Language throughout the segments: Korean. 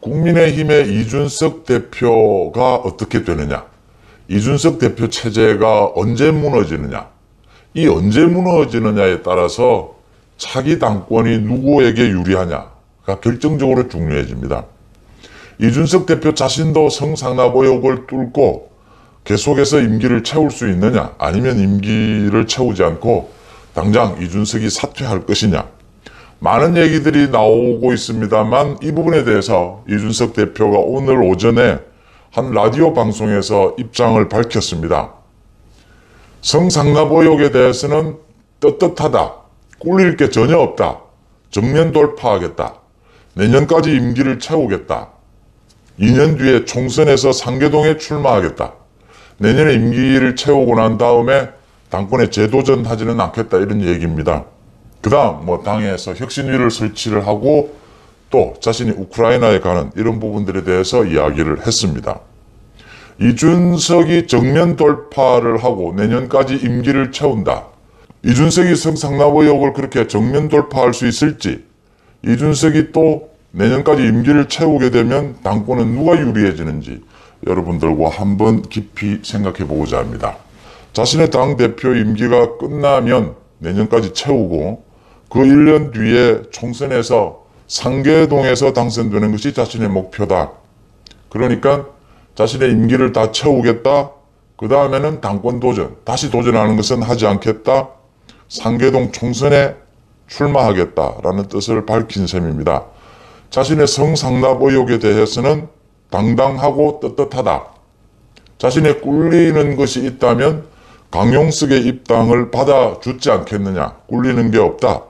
국민의힘의 이준석 대표가 어떻게 되느냐, 이준석 대표 체제가 언제 무너지느냐, 이 언제 무너지느냐에 따라서 차기 당권이 누구에게 유리하냐가 결정적으로 중요해집니다. 이준석 대표 자신도 성상납 의혹을 뚫고 계속해서 임기를 채울 수 있느냐, 아니면 임기를 채우지 않고 당장 이준석이 사퇴할 것이냐. 많은 얘기들이 나오고 있습니다만 이 부분에 대해서 이준석 대표가 오늘 오전에 한 라디오 방송에서 입장을 밝혔습니다. 성상납 의혹에 대해서는 떳떳하다. 꿀릴 게 전혀 없다. 정면 돌파하겠다. 내년까지 임기를 채우겠다. 2년 뒤에 총선에서 상계동에 출마하겠다. 내년에 임기를 채우고 난 다음에 당권에 재도전하지는 않겠다 이런 얘기입니다. 그 다음 뭐 당에서 혁신위를 설치를 하고 또 자신이 우크라이나에 가는 이런 부분들에 대해서 이야기를 했습니다. 이준석이 정면 돌파를 하고 내년까지 임기를 채운다. 이준석이 성상납 의혹을 그렇게 정면 돌파할 수 있을지, 이준석이 또 내년까지 임기를 채우게 되면 당권은 누가 유리해지는지 여러분들과 한번 깊이 생각해 보고자 합니다. 자신의 당 대표 임기가 끝나면 내년까지 채우고 그 1년 뒤에 총선에서 상계동에서 당선되는 것이 자신의 목표다. 그러니까 자신의 임기를 다 채우겠다. 그 다음에는 당권 도전, 다시 도전하는 것은 하지 않겠다. 상계동 총선에 출마하겠다라는 뜻을 밝힌 셈입니다. 자신의 성상납 의혹에 대해서는 당당하고 떳떳하다. 자신의 꿀리는 것이 있다면 강용석의 입당을 받아주지 않겠느냐. 꿀리는 게 없다.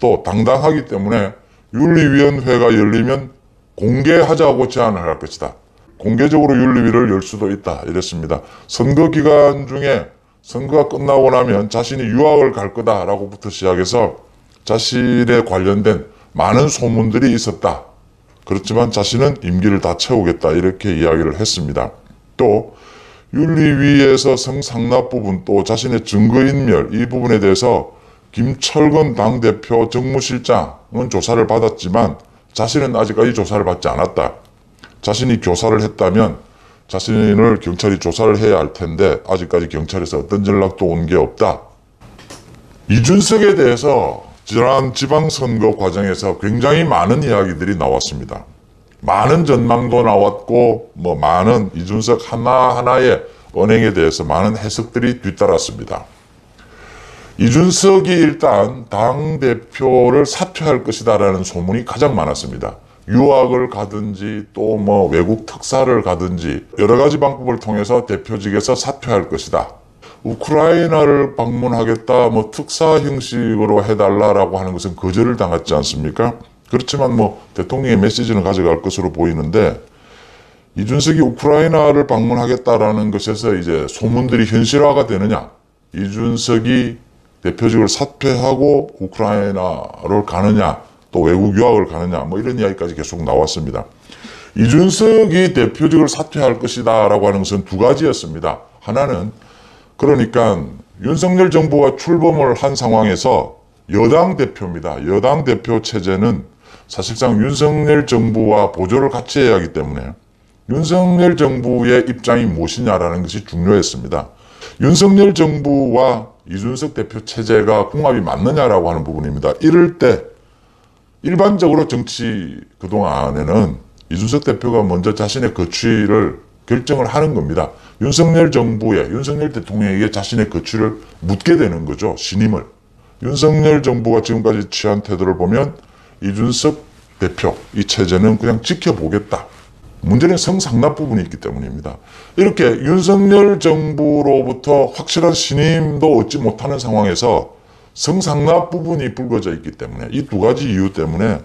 또 당당하기 때문에 윤리위원회가 열리면 공개하자고 제안을 할 것이다. 공개적으로 윤리위를 열 수도 있다. 이랬습니다. 선거 기간 중에 선거가 끝나고 나면 자신이 유학을 갈 거다라고부터 시작해서 자신에 관련된 많은 소문들이 있었다. 그렇지만 자신은 임기를 다 채우겠다. 이렇게 이야기를 했습니다. 또 윤리위에서 성상납 부분 또 자신의 증거인멸 이 부분에 대해서 김철건 당대표 정무실장은 조사를 받았지만 자신은 아직까지 조사를 받지 않았다. 자신이 교사를 했다면 자신을 경찰이 조사를 해야 할 텐데 아직까지 경찰에서 어떤 전락도 온 게 없다. 이준석에 대해서 지난 지방선거 과정에서 굉장히 많은 이야기들이 나왔습니다. 많은 전망도 나왔고 뭐 많은 이준석 하나하나의 언행에 대해서 많은 해석들이 뒤따랐습니다. 이준석이 일단 당 대표를 사퇴할 것이다라는 소문이 가장 많았습니다. 유학을 가든지 또 뭐 외국 특사를 가든지 여러 가지 방법을 통해서 대표직에서 사퇴할 것이다. 우크라이나를 방문하겠다, 뭐 특사 형식으로 해달라라고 하는 것은 거절을 당했지 않습니까? 그렇지만 뭐 대통령의 메시지는 가져갈 것으로 보이는데 이준석이 우크라이나를 방문하겠다라는 것에서 이제 소문들이 현실화가 되느냐? 이준석이 대표직을 사퇴하고 우크라이나를 가느냐? 또 외국 유학을 가느냐? 뭐 이런 이야기까지 계속 나왔습니다. 이준석이 대표직을 사퇴할 것이다 라고 하는 것은 두 가지였습니다. 하나는 그러니까 윤석열 정부가 출범을 한 상황에서 여당 대표입니다. 여당 대표 체제는 사실상 윤석열 정부와 보조를 같이 해야 하기 때문에 윤석열 정부의 입장이 무엇이냐라는 것이 중요했습니다. 윤석열 정부와 이준석 대표 체제가 궁합이 맞느냐라고 하는 부분입니다. 이럴 때 일반적으로 정치 그동안에는 이준석 대표가 먼저 자신의 거취를 결정을 하는 겁니다. 윤석열 정부에, 윤석열 대통령에게 자신의 거취를 묻게 되는 거죠. 신임을. 윤석열 정부가 지금까지 취한 태도를 보면 이준석 대표, 이 체제는 그냥 지켜보겠다. 문제는 성상납 부분이 있기 때문입니다. 이렇게 윤석열 정부로부터 확실한 신임도 얻지 못하는 상황에서 성상납 부분이 불거져 있기 때문에 이 두 가지 이유 때문에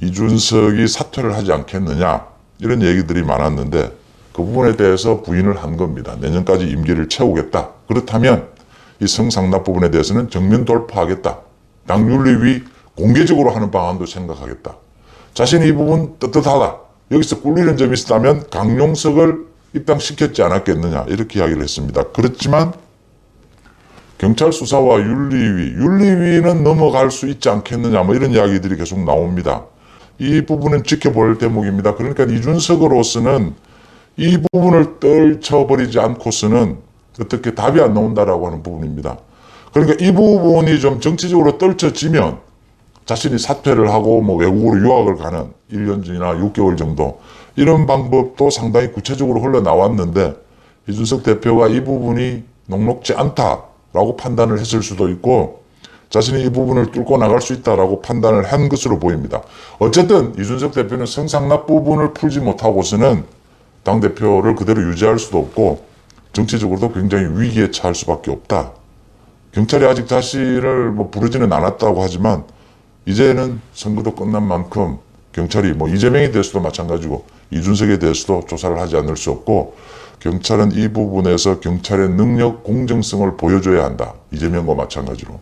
이준석이 사퇴를 하지 않겠느냐 이런 얘기들이 많았는데 그 부분에 대해서 부인을 한 겁니다. 내년까지 임기를 채우겠다. 그렇다면 이 성상납 부분에 대해서는 정면 돌파하겠다. 당윤리위 공개적으로 하는 방안도 생각하겠다. 자신이 이 부분 떳떳하다. 여기서 꿀리는 점이 있다면 강용석을 입당시켰지 않았겠느냐 이렇게 이야기를 했습니다. 그렇지만 경찰 수사와 윤리위, 윤리위는 넘어갈 수 있지 않겠느냐 뭐 이런 이야기들이 계속 나옵니다. 이 부분은 지켜볼 대목입니다. 그러니까 이준석으로서는 이 부분을 떨쳐버리지 않고서는 어떻게 답이 안 나온다라고 하는 부분입니다. 그러니까 이 부분이 좀 정치적으로 떨쳐지면 자신이 사퇴를 하고 뭐 외국으로 유학을 가는 1년 전이나 6개월 정도 이런 방법도 상당히 구체적으로 흘러나왔는데 이준석 대표가 이 부분이 녹록지 않다라고 판단을 했을 수도 있고 자신이 이 부분을 뚫고 나갈 수 있다라고 판단을 한 것으로 보입니다. 어쨌든 이준석 대표는 성상납 부분을 풀지 못하고서는 당대표를 그대로 유지할 수도 없고 정치적으로도 굉장히 위기에 처할 수밖에 없다. 경찰이 아직 자신을 뭐 부르지는 않았다고 하지만 이제는 선거도 끝난 만큼 경찰이 뭐 이재명에 대해서도 마찬가지고 이준석에 대해서도 조사를 하지 않을 수 없고 경찰은 이 부분에서 경찰의 능력 공정성을 보여줘야 한다. 이재명과 마찬가지로.